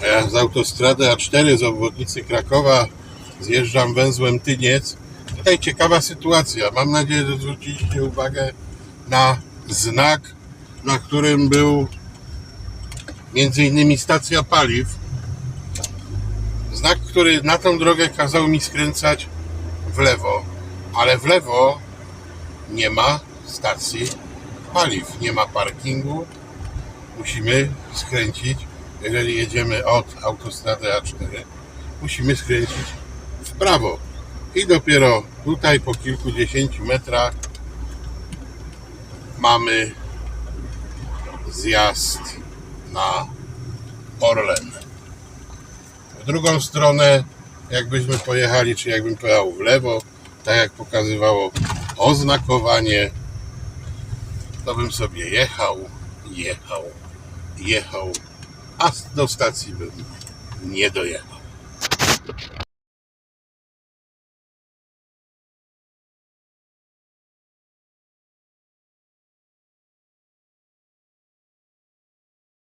Z autostrady A4 z obwodnicy Krakowa zjeżdżam węzłem Tyniec. Tutaj ciekawa sytuacja. Mam nadzieję, że zwróciliście uwagę na znak, na którym był między innymi stacja paliw. Znak, który na tą drogę kazał mi skręcać w lewo, ale w lewo nie ma stacji paliw, nie ma parkingu. Musimy skręcić, jeżeli jedziemy od autostrady A4, musimy skręcić w prawo. I dopiero tutaj po kilkudziesięciu metrach mamy zjazd na Orlen. W drugą stronę, jakbyśmy pojechali, czy jakbym pojechał w lewo, tak jak pokazywało oznakowanie, to bym sobie jechał, jechał, jechał, a do stacji bym nie dojechał.